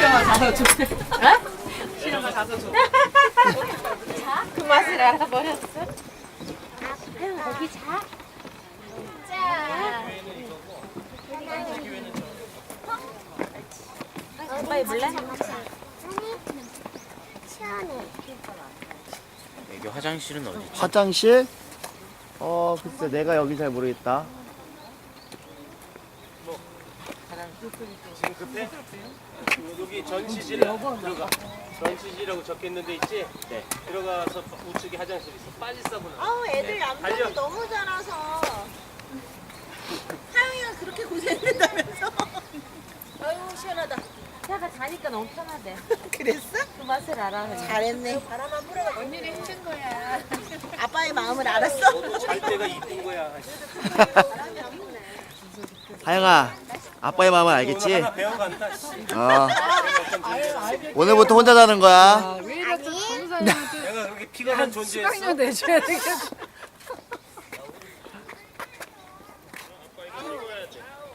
시영아 가서 줘. 시영아 가서 줘. 그 맛을 알아버렸어. 거기 자. 자. 오빠 입을래? 시원해. 여기 화장실은 어디지? 화장실? 어 글쎄 내가 여기 잘 모르겠다 지금 급해? 여기 전시실 들어가. 전시실이라고 적혀있는데 있지? 네. 들어가서 우측에 화장실 있어. 빠질 사분은. 아우 애들 달려. 얌전히 너무 자라서. 하영이가 그렇게 고생했다면서. 아유 시원하다. 자가 자니까 너무 편하대. 그랬어? 그 맛을 알아. 잘했네. 바람만 불어가. 언니는 힘든 거야. 아빠의 마음을 알았어? 너도 잘 때가 이쁜 거야. 하영아 아빠의 마음을 오늘 알겠지? 하나 배워간다. 씨. 어 오늘부터 혼자 자는 거야 왜 이렇게 전사님한테 내가 그렇게 피가 난 존재였어. 수강료 내줘야 되겠어.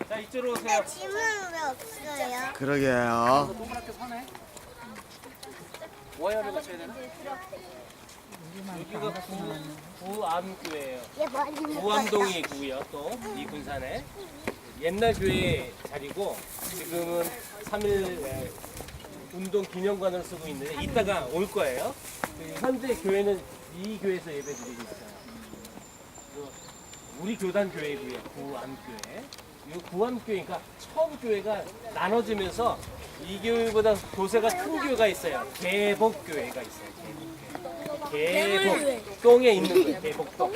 자 이쪽으로 오세요. 짐은 왜 없어요? 그러게요 와이어를 맞춰야 되나? 여기가 구, 구암교회예요. 얘 머리 구암동이 구요 또 이 군산에 옛날 교회 자리고 지금은 3일 운동 기념관으로 쓰고 있는데 이따가 올 거예요. 그 현재 교회는 이 교회에서 예배 드리고 있어요. 그 우리 교단 교회고요. 구암교회. 이 구암교회가 처음 교회가 나눠지면서 이 교회보다 교세가 큰 교회가 있어요. 개복교회가 있어요. 개복교회. 개복. 똥에 있는 거예요. 개복동.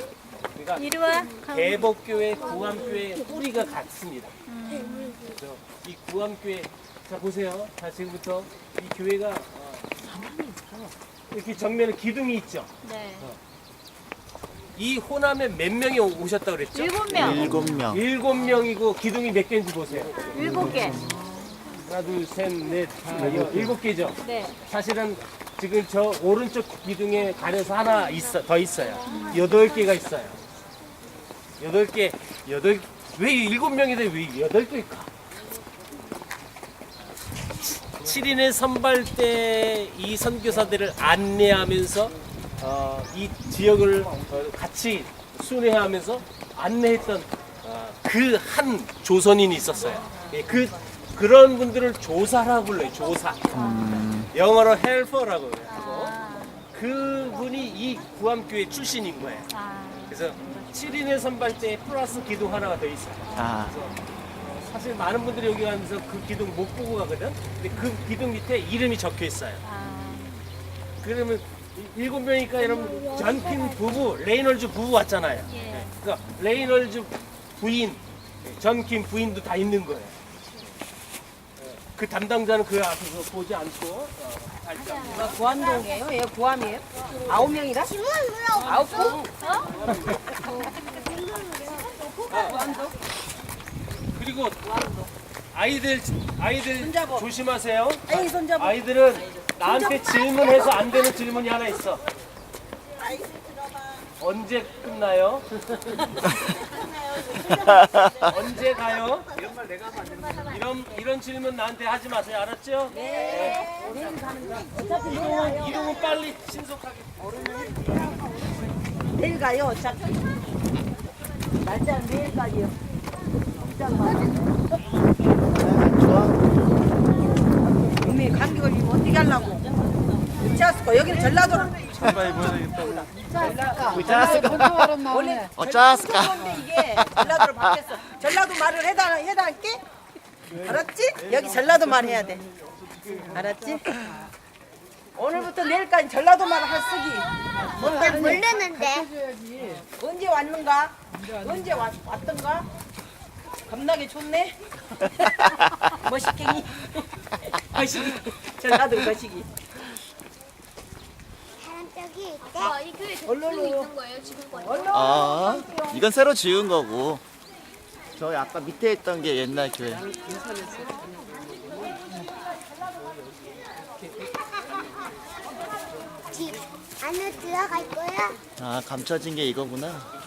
그러니까 이리 와. 대복교회, 구암교회 뿌리가 같습니다. 그래서 이 구암교회 자 보세요. 자 지금부터 이 교회가 어, 이렇게 정면에 기둥이 있죠. 네. 이 호남에 몇 명이 오- 오셨다고 그랬죠? 일곱 명. 일곱 명 일곱 명이고 기둥이 몇 개인지 보세요. 일곱 개. 하나, 둘, 셋, 넷, 다, 여, 일곱 개죠. 네. 사실은 지금 저 오른쪽 기둥에 가려서 하나 있어 더 있어요. 여덟 개가 있어요. 여덟 개, 여덟 왜 일곱 명인데 왜 여덟 개일까? 7인의 선발대 이 선교사들을 안내하면서 어, 이 지역을 어, 같이 순회하면서 안내했던 어, 그한 조선인이 있었어요. 예, 그 그런 분들을 조사라고 불러요. 조사. 영어로 헬퍼라고 하고 그분이 이 구암교회 출신인 거예요. 아. 그래서 7인의 선발대에 플러스 기둥 하나가 더 있어요. 아 사실 많은 분들이 여기 가면서 그 기둥 못 보고 가거든. 근데 그 기둥 밑에 이름이 적혀 있어요. 아. 그러면 이- 일곱 명이니까 여러분 전킴 부부, 레이널즈 부부 왔잖아요. 예. 그러니까 레이널즈 부인, 전킴 부인도 다 있는 거예요. 예. 그 담당자는 그 앞에서 보지 않고 어. 구암동이에요? 얘 구암이에요? 아홉 명이다? 아홉 명? 그리고 아이들 아이들 조심하세요. 아이 손잡아. 아이들은 나한테 질문해서 안 되는 질문이 하나 있어. 언제 끝나요? 언제 가요? 이런 말 내가 하면 안 되는 이런 이런 질문 나한테 하지 마세요. 알았죠? 네. 이동은 이동은 빨리 신속하게. 내일 가요. 어차피. 날짜는 내일까지요. 감기 걸리면 어떻게 하려고? 미쳤어. 여기는 전라도로. 원래 이게 전라도로 바뀌었어. 전라도 말을 해다 해달게. 알았지? 여기 전라도 말 해야 돼. 알았지? 오늘부터 내일까지 전라도 말 할 쓰기. 나 모르는데. 언제 왔는가? 언제 왔, 왔던가? 겁나게 좋네. 머시갱이. 머시기. 전라도 머시기. 있대. 아, 이 교회 얼른 있는 거예요, 지금 거예요? 얼른. 아 이건 새로 지은 거고 저기 아까 밑에 있던 게 옛날 교회 집 안에 들어갈 거야? 아 감춰진 게 이거구나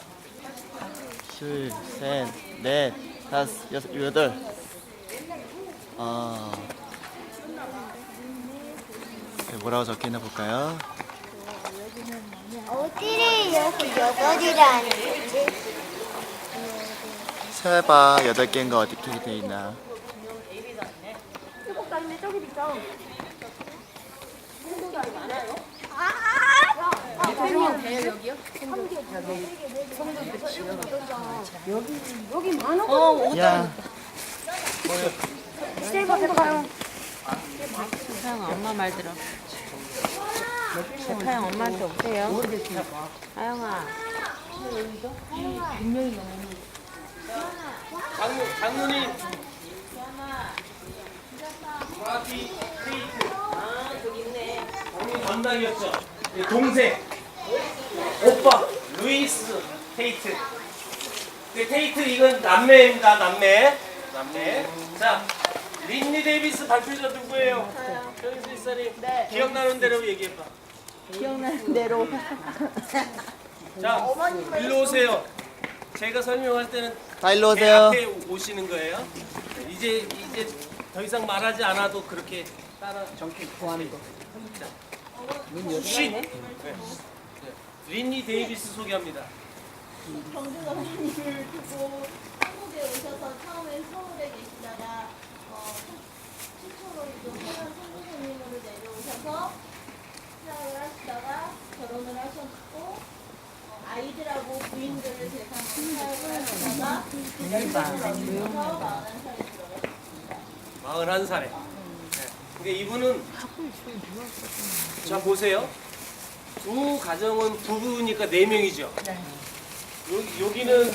둘, 셋, 넷, 다섯, 여섯, 여덟 아 네, 뭐라고 적혀있나 볼까요? 어디를 여덟이라는 거지? 세봐 여덟 개인 거 어떻게 돼 있나? 야, 하영아 엄마 말 들어. 하영 엄마한테 오세요. 하영아. 장모, 장모님. 마티 테이트. 아, 저기 있네. 담당이었죠. 네, 동생. 오빠. 루이스 테이트. 네, 테이트 이건 남매입니다. 남매. 남매. 자, 린니 데이비스 발표자 누구예요? 현수 이사님. 기억나는 대로 얘기해봐. 기억나는 대로. 자, 일로 오세요. 제가 설명할 때는 다 일로 제 오세요. 앞에 오시는 거예요. 이제 이제 더 이상 말하지 않아도 그렇게 따라 정기 구하는 거. 쉿. 네. 네. 린니 데이비스 소개합니다. 경주 선생님을 두고 한국에 오셔서 처음에 서울에 계시다가 어, 최초로 이제 서울 선생님으로 내려오셔서 시작을 하시다가 결혼을 하셨고 어, 아이들하고 부인들을 대상으로 사역을 하시다가 마흔 살에 들어가셨습니다. 41살에. 근데 이분은 자 보세요. 두 가정은 부부니까 네 명이죠. 여기, 여기는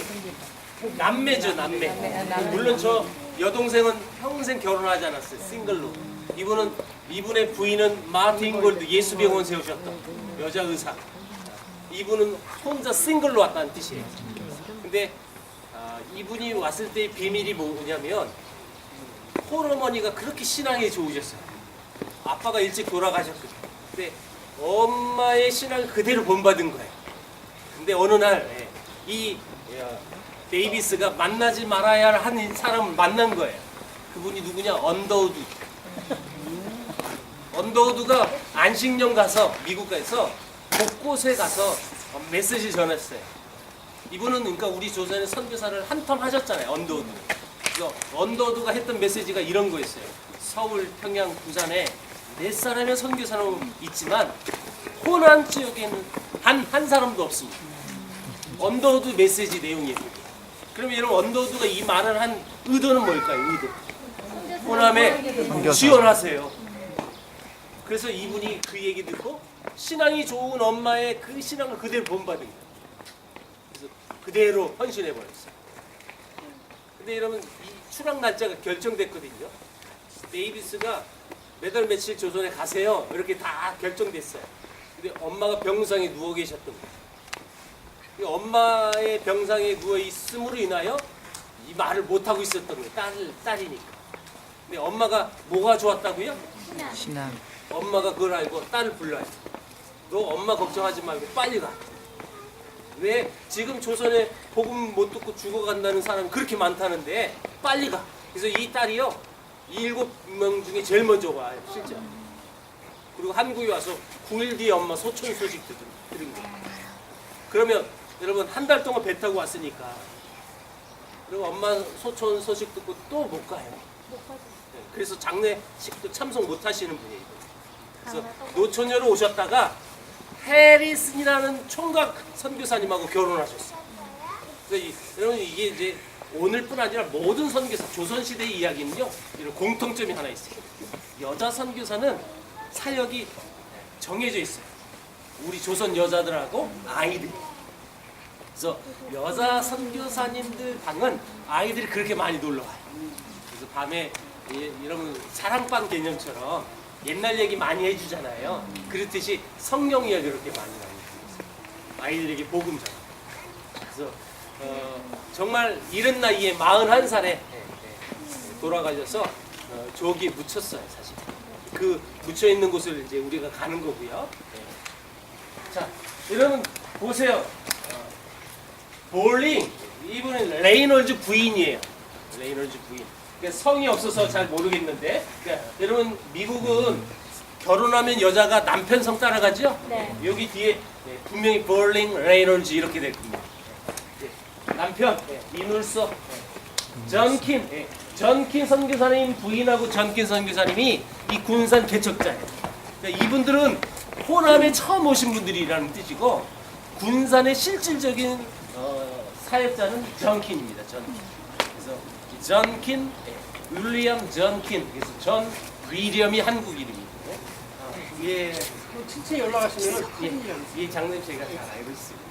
남매죠, 남매. 물론 저 여동생은 평생 결혼하지 않았어요, 싱글로. 이분은 이분의 부인은 마틴 골드 예수병원 세우셨던 여자 의사. 이분은 혼자 싱글로 왔다는 뜻이에요. 근데 아, 이분이 왔을 때의 비밀이 뭐냐면 홀어머니가 그렇게 신앙이 좋으셨어요. 아빠가 일찍 돌아가셨거든요. 근데 엄마의 신앙을 그대로 본받은 거예요. 근데 어느 날이 데이비스가 만나지 말아야 할한 사람을 만난 거예요. 그분이 누구냐? 언더우드. 언더우드가 안식령 가서 미국 가서 곳곳에 가서 메시지 전했어요. 이분은 그러니까 우리 조선의 선교사를 한텀 하셨잖아요. 언더우드. 언더우드가 했던 메시지가 이런 거였어요. 서울, 평양, 부산에 몇 사람의 선교사는 있지만 호남 지역에는 한 한 사람도 없습니다. 언더우드 메시지 내용이에요. 그럼 여러분 언더우드가 이 말을 한 의도는 뭘까요? 의도. 호남에. 지원하세요. 그래서 이분이 그 얘기 듣고 신앙이 좋은 엄마의 그 신앙을 그대로 본받은 거예요. 그래서 그대로 헌신해 버렸어요. 근데 여러분 이 출항 날짜가 결정됐거든요. 데이비스가 몇월 며칠 조선에 가세요. 이렇게 다 결정됐어요. 근데 엄마가 병상에 누워 계셨던 거예요. 이 엄마의 병상에 누워 있음으로 인하여 이 말을 못 하고 있었던 거예요. 딸 딸이니까. 근데 엄마가 뭐가 좋았다고요? 신앙. 엄마가 그걸 알고 딸을 불러요. 너 엄마 걱정하지 말고 빨리 가. 왜 지금 조선에 복음 못 듣고 죽어간다는 사람이 그렇게 많다는데 빨리 가. 그래서 이 딸이요 일곱 명 중에 제일 먼저 와요 실제. 그리고 한국에 와서 9일 뒤에 엄마 소천 소식 들- 들은 거예요. 그러면 여러분 한 달 동안 배 타고 왔으니까 그리고 엄마 소천 소식 듣고 또 못 가요. 네, 그래서 장례식도 참석 못 하시는 분이에요. 그래서 노처녀로 오셨다가 해리슨이라는 총각 선교사님하고 결혼하셨어요. 그래서 이, 여러분 이게 이제 오늘뿐 아니라 모든 선교사 조선 시대의 이야기는요 이런 공통점이 하나 있어요. 여자 선교사는 사역이 정해져 있어요. 우리 조선 여자들하고 아이들. 그래서 여자 선교사님들 방은 아이들이 그렇게 많이 놀러 와요. 그래서 밤에 이- 이런 사랑방 개념처럼 옛날 얘기 많이 해주잖아요. 그렇듯이 성령 이야기 이렇게 많이 나오고 아이들에게 복음 전. 그래서 어, 정말 이른 나이에 41살에 돌아가셔서 어, 조기에 묻혔어요, 사실. 그 묻혀 있는 곳을 이제 우리가 가는 거고요. 네. 자, 여러분 보세요. 어, 볼링 이분은 레이놀즈 부인이에요. 레이놀즈 부인. 그러니까 성이 없어서 잘 모르겠는데, 그러니까 여러분 미국은 결혼하면 여자가 남편 성 따라가죠? 네. 여기 뒤에 네, 분명히 벌링 레이놀즈 이렇게 될 겁니다. 네. 남편 네, 이눌서 네. 전킨 네. 전킨 선교사님 부인하고 전킨 선교사님이 이 군산 개척자예요. 그러니까 이분들은 호남에 처음 오신 분들이라는 뜻이고 군산의 실질적인 어, 사역자는 전킨입니다. 전킨. 그래서 이 전킨, 예, 윌리엄 전킨. 그래서 전 윌리엄이 한국 이름이고. 아, 예, 또 층층에 올라가시면 예, 이 장님 제가 잘 알고 있습니다.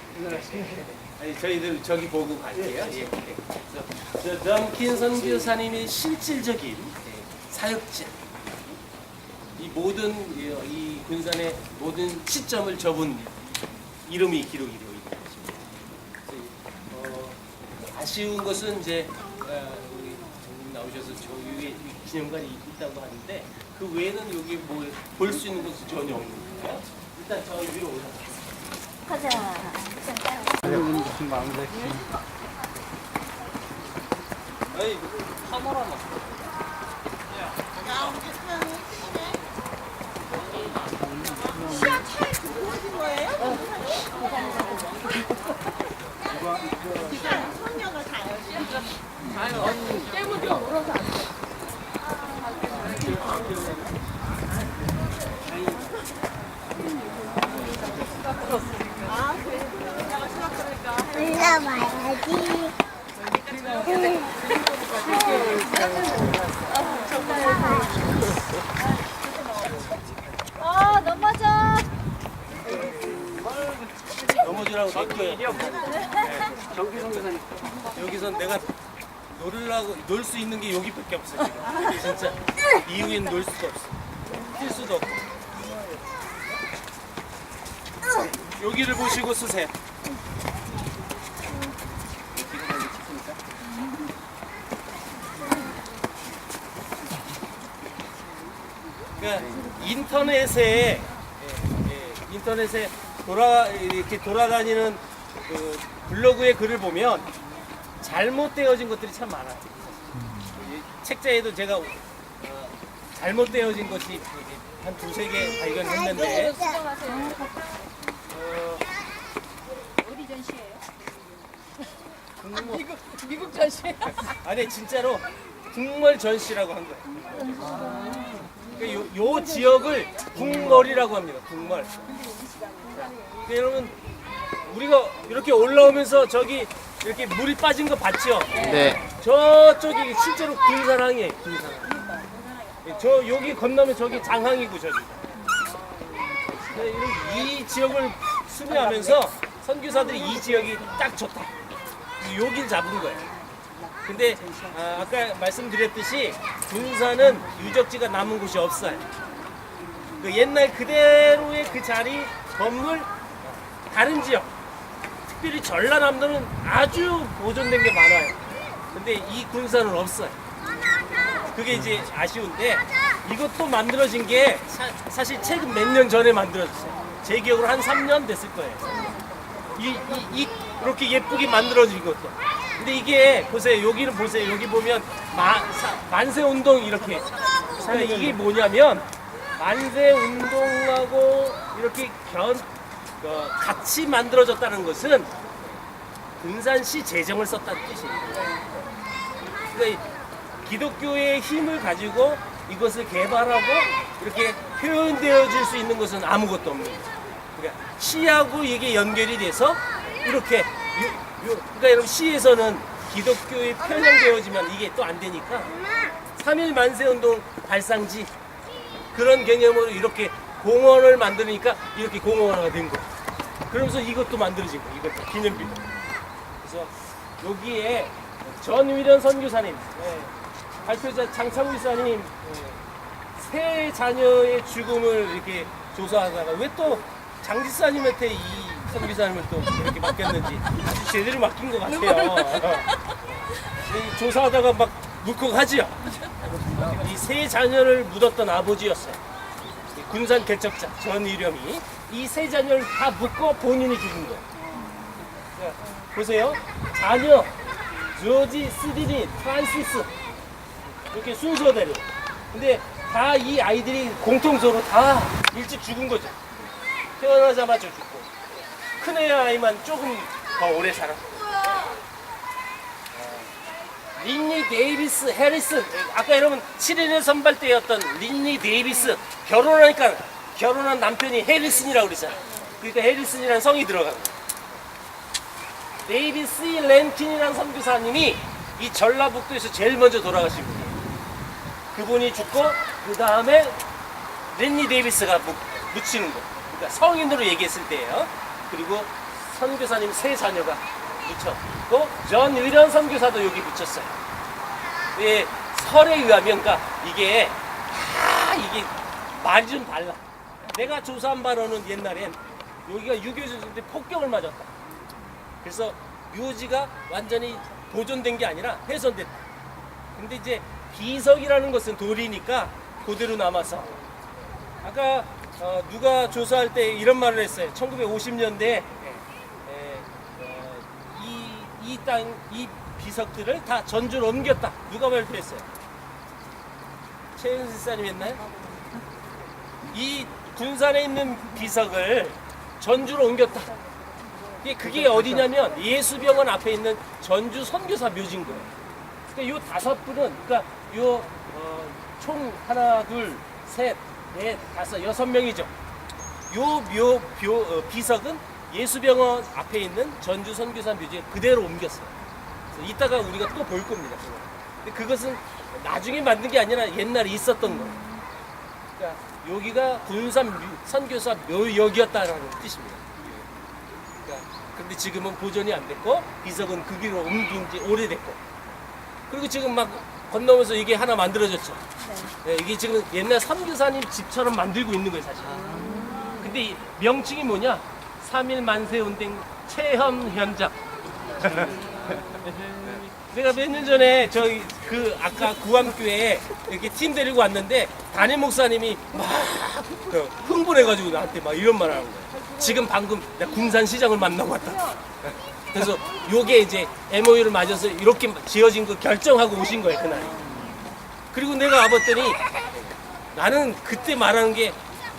아니, 저희들 저기 보고 갈게요. 예, 예. 그래서 저 전킨 선교사님의 실질적인 예, 사역자. 이 모든 이, 이 군산의 모든 시점을 접은 이름이 기록이 것입니다. 그래서, 어, 아쉬운 것은 이제 어, 우리 장님 나오셔서 저 위에 이 기념관이 있다고 하는데 그 외에는 여기 뭐 볼 수 있는 곳은 전혀 없는 거예요. 일단 저 위로 올라가. 가자. 아이 카메라만. 아 넘어져. 넘어지라고 선교사님. 여기서 내가 놀으려고 놀 수 있는 게 여기밖에 없어 지금. 진짜 이후엔 놀 수도 없어. 뛸 수도 없고. 여기를 보시고 쓰세요. 그러니까 인터넷에 예, 예, 인터넷에 돌아 이렇게 돌아다니는 그 블로그의 글을 보면 잘못되어진 것들이 참 많아요. 이 책자에도 제가 어, 잘못되어진 것이 한 두세 개 발견했는데 어, 국물- 미국 전시회. 아니 진짜로 국멀 전시라고 한 거예요. 그러니까 요, 요 지역을 국멀이라고 합니다. 국멀. 그러니까 여러분 우리가 이렇게 올라오면서 저기 이렇게 물이 빠진 거 봤죠? 네. 저쪽이 실제로 군산항이에요. 군산항. 저 여기 건너면 저기 장항이고 저기. 그러니까 이런- 이 지역을 수비하면서 선교사들이 이 지역이 딱 좋다. 여길 잡은 거예요. 근데 아, 까 말씀드렸듯이 군산은 유적지가 남은 곳이 없어요. 그 옛날 그대로의 그 자리 건물 다른 지역 특별히 전라남도는 아주 보존된 게 많아요. 근데 이 군산은 없어요. 그게 이제 아쉬운데 이것도 만들어진 게 사, 실 최근 몇 년 전에 만들어졌어요. 제 기억으로 한 3년 됐을 거예요. 이, 이, 이 이렇게 예쁘게 만들어진 것도. 근데 이게 보세요. 여기는 보세요. 여기 보면 마, 사- 만세 운동 이렇게. 이게 뭐냐면 만세 운동하고 이렇게 견 어, 같이 만들어졌다는 것은 군산시 재정을 썼다는 뜻이에요. 그러니까 이 기독교의 힘을 가지고 이것을 개발하고 이렇게 표현되어질 수 있는 것은 아무것도 없는. 그러니까 시하고 이게 연결이 돼서 이렇게 요, 요, 그러니까 여러분 시에서는 기독교에 편향되어지면 이게 또 안 되니까 3일 만세 운동 발상지 그런 개념으로 이렇게 공원을 만드니까 이렇게 공원화가 된 거예요. 그러면서 이것도 만들어진 거예요. 이것도 기념비로. 그래서 여기에 전위련 선교사님, 예, 발표자 장창우 이사님 예, 세 자녀의 죽음을 이렇게 조사하다가 왜 또 장지사님한테 이 선교사님을 또 이렇게 맡겼는지 아주 제대로 맡긴 것 같아요. 이 조사하다가 막 물컥하지요. 이 세 자녀를 묻었던 아버지였어요. 이 군산 개척자 전위령이 이 세 자녀를 다 묻고 본인이 죽은 거예요. 자, 보세요. 자녀 조지, 스디니, 프란시스 이렇게 순서대로. 근데 다 이 아이들이 공통적으로 다 일찍 죽은 거죠. 태어나자마자 죽고 큰애 아이만 조금 더 오래 살았고. 린니 데이비스 해리슨 아까 여러분 7인의 선발대였던 린니 데이비스 결혼하니까 결혼한 남편이 해리슨이라고 그러잖아요 그러니까 해리슨이라는 성이 들어갑니다 데이비스 랜킨이라는 선교사님이 이 전라북도에서 제일 먼저 돌아가신 분이에요. 그분이 죽고 그 다음에 린니 데이비스가 묻- 묻히는 거. 그러니까 성인으로 얘기했을 때예요. 그리고 선교사님 세 자녀가 묻혔고 전 위련 선교사도 여기 묻혔어요. 예, 설에 의하면 그러니까 이게 다 이게 말이 좀 달라. 내가 조사한 바로는 옛날엔 여기가 유교주들이 폭격을 맞았다. 그래서 묘지가 완전히 보존된 게 아니라 훼손됐다. 근데 이제 비석이라는 것은 돌이니까 그대로 남아서 아까 어, 누가 조사할 때 이런 말을 했어요. 1950년대에 이 땅, 이 비석들을 다 전주로 옮겼다. 누가 발표했어요? 최은수 사님 했나요? 이 군산에 있는 비석을 전주로 옮겼다. 이게 그게 어디냐면 예수병원 앞에 있는 전주 선교사 묘지인 거예요. 그러니까 요 다섯 분은 그러니까 요총 하나, 둘, 셋, 넷, 다섯, 여섯 명이죠. 요 묘, 묘, 어, 비석은 예수병원 앞에 있는 전주 선교사 묘지에 그대로 옮겼어요. 그래서 이따가 우리가 또 볼 겁니다. 그거. 근데 그것은 나중에 만든 게 아니라 옛날에 있었던 거예요. 그러니까 여기가 군산 묘- 선교사 묘역이었다라는 뜻입니다. 그러니까 근데 지금은 보존이 안 됐고 비석은 그 길로 옮긴 지 오래됐고 그리고 지금 막 건너면서 이게 하나 만들어졌죠. 네, 이게 지금 옛날 선교사님 집처럼 만들고 있는 거예요, 사실. 근데 이 명칭이 뭐냐? 3일 만세 운동 체험 현장. 내가 몇 년 전에 저기 그 아까 구암교회 이렇게 팀 데리고 왔는데 담임 목사님이 막그 흥분해가지고 나한테 막 이런 말 하는 거야. 지금 방금 내가 군산 시장을 만나고 왔다. 그래서 요게 이제 MOU를 맞아서 이렇게 지어진 거 결정하고 오신 거예요 그날. 그리고 내가 와봤더니 나는 그때 말하는 게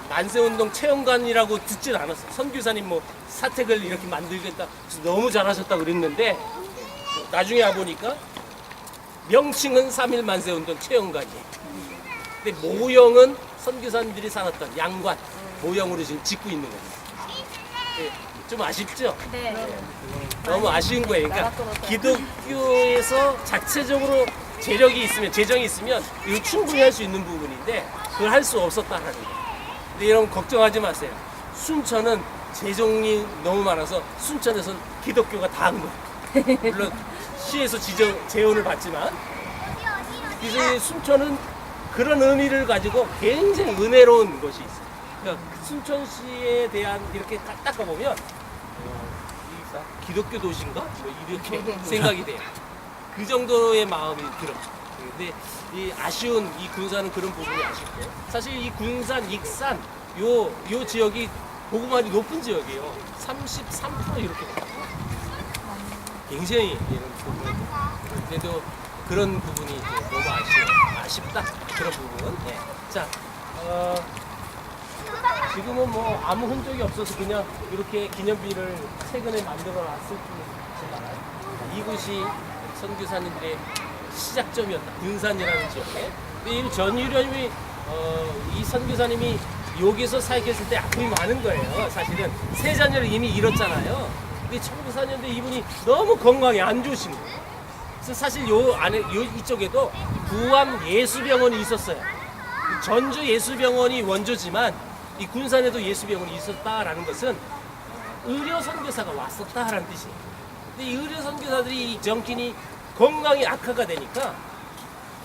만세운동 체험관이라고 듣진 않았어. 선교사님 뭐 사택을 이렇게 만들겠다. 그래서 너무 잘하셨다 그랬는데 나중에 와보니까 명칭은 3일 만세 운동 체험관이에요. 근데 모형은 선교사님들이 살았던 양관 모형으로 지금 짓고 있는 거예요. 예, 좀 아쉽죠? 네. 너무 아쉬운 거예요. 그러니까 기독교에서 자체적으로 재력이 있으면 재정이 있으면 이거 충분히 할 수 있는 부분인데 그걸 할 수 없었다는 거예요. 근데 여러분 걱정하지 마세요. 순천은 재정이 너무 많아서 순천에서는 기독교가 다 한 거예요. 물론 시에서 지정 재원을 받지만 그래서 이 순천은 그런 의미를 가지고 굉장히 은혜로운 것이 있어요. 그러니까 순천시에 대한 이렇게 딱 닦아 보면 어, 이 기독교 도시인가? 뭐 이렇게 생각이 돼요. 그 정도의 마음이 들어. 근데 이 아쉬운 이 군산은 그런 부분이 아쉽고 사실 이 군산, 익산 요, 요 지역이 보고만이 높은 지역이에요. 33% 이렇게 돼요. 굉장히 이런 부분. 그래도 그런 부분이 이제 너무 아쉬워. 아쉽다. 그런 부분. 네. 자, 어, 지금은 뭐 아무 흔적이 없어서 그냥 이렇게 기념비를 최근에 만들어 놨을 뿐이지만 이곳이 선교사님들의 시작점이었다. 군산이라는 지역에. 이 전유련이 어, 이 선교사님이 여기서 사역했을 때 아픔이 많은 거예요. 사실은 세 자녀를 이미 잃었잖아요. 근데 1904년도에 이분이 너무 건강이 안 좋으신 거예요. 그래서 사실 요 안에 요 이쪽에도 구암 예수병원이 있었어요. 전주 예수병원이 원조지만 이 군산에도 예수병원이 있었다라는 것은 의료 선교사가 왔었다라는 뜻이에요. 근데 이 의료 선교사들이 이 정kin이 건강이 악화가 되니까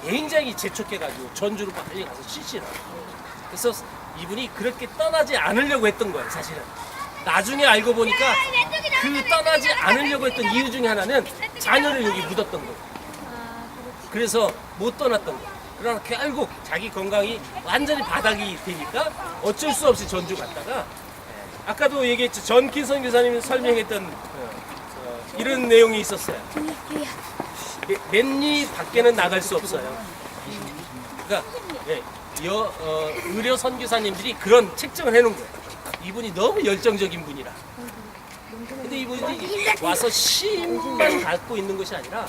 굉장히 재촉해가지고 전주로 빨리 가서 실시를 하고 그래서 이분이 그렇게 떠나지 않으려고 했던 거예요, 사실은. 나중에 알고 보니까 그 떠나지 않으려고 했던 이유 중에 하나는 자녀를 여기 묻었던 거예요. 그래서 못 떠났던 거예요. 그러나 결국 자기 건강이 완전히 바닥이 되니까 어쩔 수 없이 전주 갔다가 예, 아까도 얘기했죠. 전킨 선 교사님이 설명했던 어, 어, 이런 내용이 있었어요. 맨니 밖에는 나갈 수 없어요. 그러니까 예, 여, 어, 의료 선교사님들이 그런 책정을 해놓은 거예요. 이분이 너무 열정적인 분이라. 근데 이분이 와서 심만 갖고 있는 것이 아니라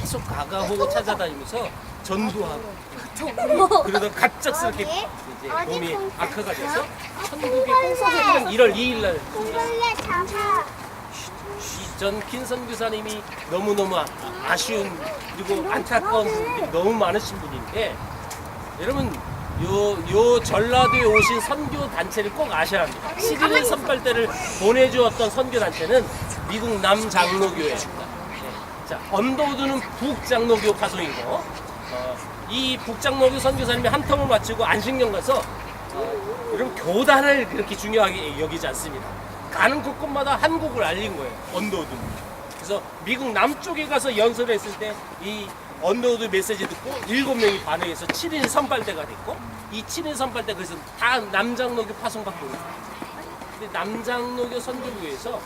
계속 가가호고 찾아다니면서 전도하고 그러다 갑작스럽게 이제 몸이 악화가 돼서 천국에 공사되는 1월 2일 날 원래 잡아. 전킨 선 교사님이 너무너무 아- 아쉬운 그리고 안타까운 분들이 너무 많으신 분인데 여러분 요, 요 전라도에 오신 선교 단체를 꼭 아셔야 합니다. 11일 선발대를 보내주었던 선교 단체는 미국 남장로교회입니다. 네. 자, 언더우드는 북장로교 파송이고 어, 이 북장로교 선교사님이 한 통을 마치고 안식령 가서 어, 여러분 교단을 그렇게 중요하게 여기지 않습니다. 가는 곳곳마다 한 곡을 알린 거예요. 언더우드는. 그래서 미국 남쪽에 가서 연설을 했을 때 이 언더우드 메시지 듣고 일곱 명이 반응해서 7인 선발대가 됐고 이 7인 선발대 그래서 다 남장로교 파송받고. 근데 남장로교 선교부에서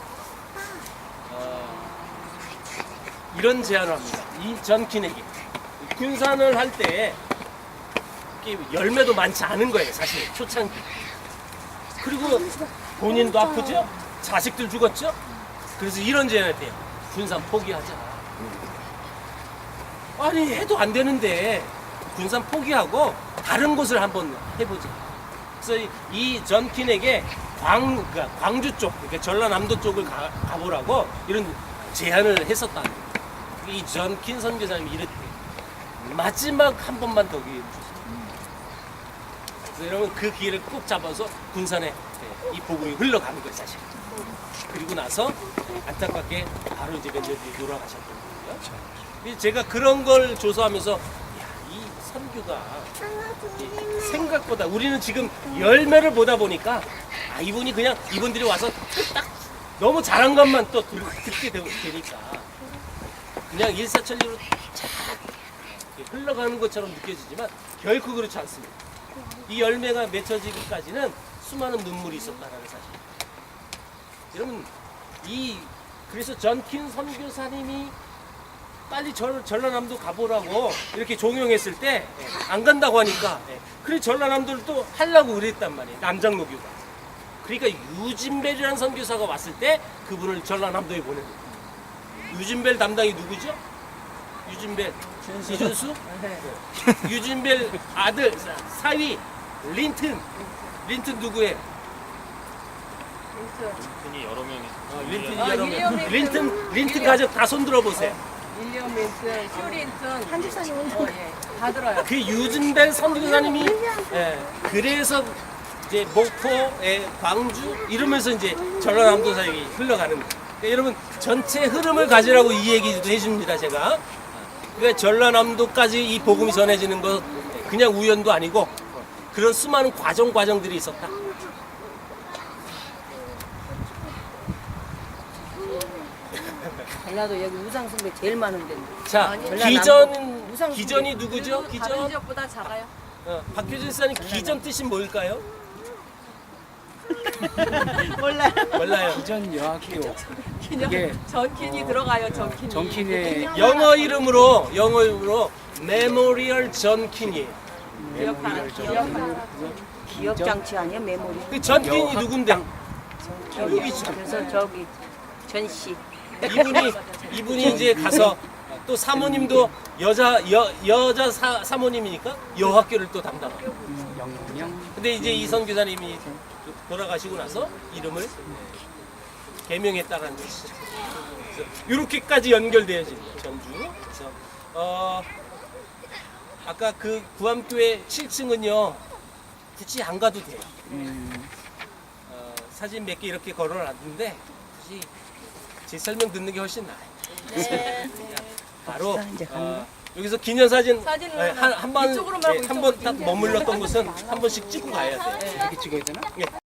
어, 이런 제안을 합니다. 이 전킨에게 군산을 할 때 열매도 많지 않은 거예요, 사실 초창기. 그리고 본인도 아프죠? 자식들 죽었죠? 그래서 이런 제안을 해요. 군산 포기하자. 아니 해도 안 되는데 군산 포기하고 다른 곳을 한번 해보자. 그래서 이 전킨에게 광, 그러니까 광주 쪽, 그러니까 전라남도 쪽을 가, 가보라고 이런 제안을 했었다. 이 전킨 선교사님이 이랬대. 마지막 한 번만 더 기회 주세요. 그래서 여러분 그 기회를 꼭 잡아서 군산에 예, 이 복음이 흘러가는 거예요, 사실. 그리고 나서 안타깝게 바로 이제 몇년 뒤에 돌아가셨던 거예요. 제가 그런 걸 조사하면서 야, 이 선교가 이 생각보다 우리는 지금 열매를 보다 보니까 아, 이분이 그냥 이분들이 와서 딱 너무 잘한 것만 또 들, 듣게 되, 되니까 그냥 일사천리로 쫙 이렇게 흘러가는 것처럼 느껴지지만 결코 그렇지 않습니다. 이 열매가 맺혀지기까지는 수많은 눈물이 있었다는 사실. 여러분 이 그래서 전킨 선교사님이 빨리 전, 전라남도 가보라고 이렇게 종용했을 때 안 간다고 하니까 그래 전라남도를 또 하려고 그랬단 말이에요 남장로교가 그러니까 유진벨이라는 선교사가 왔을 때 그분을 전라남도에 보낸 거예요 유진벨 담당이 누구죠? 유진벨 이준수? 네. 유진벨 아들 사- 사위 린튼 린튼 누구예요? 분이 여러 명이 어, 린튼 아, 여러 윌리엄 명. 린튼. 린튼 린튼 가족 다 손들어 보세요. 윌리엄 린튼, 휴 린튼, 한집사님 어, 예. 다 들어요. 그 유진벨 선교사님이 예, 그래서 이제 목포에 광주 이러면서 이제 전라남도 사역이 흘러가는 거예요. 그러니까 여러분 전체 흐름을 가지라고 이 얘기도 해줍니다 제가. 그러니까 전라남도까지 이 복음이 전해지는 것 그냥 우연도 아니고 그런 수많은 과정 과정들이 있었다. 전라도 여기 우상숭배 제일 많은 데인데. 자 전라남도 기전 우상숭배. 기전이 누구죠? 다른 기전 지역보다 작아요. 어, 박효진 씨는 기전 뜻이 뭘까요? 몰라요. 몰라요. 기전 여학교 이게 전킨이 들어가요. 전킨이. 정킨의 영어 이름으로 영어 이름으로 메모리얼 전킨이에요. 기억하는 기억. 기억 장치 아니야 메모리. 그 전킨이 누군데? 여기. 그래서 저기 전씨. 이분이 이분이 이제 가서 또 사모님도 여자 여 여자 사, 사모님이니까 여학교를 또 담당하고. 근데 이제 이 선 교사님이 돌아가시고 나서 이름을 개명했다는 것이죠. 그래서 이렇게까지 연결되어진 전주. 그래서 어 아까 그 구암교회 7층은요 굳이 안 가도 돼요. 어, 사진 몇 개 이렇게 걸어놨는데 굳이 제 설명 듣는 게 훨씬 나아요. 바로 어, 여기서 기념사진 사진을 한한 번 이쪽으로 말고 한번 딱 머물렀던 곳은 한 번씩 찍고 가야 돼요. 이렇게 찍어야 되나? 예.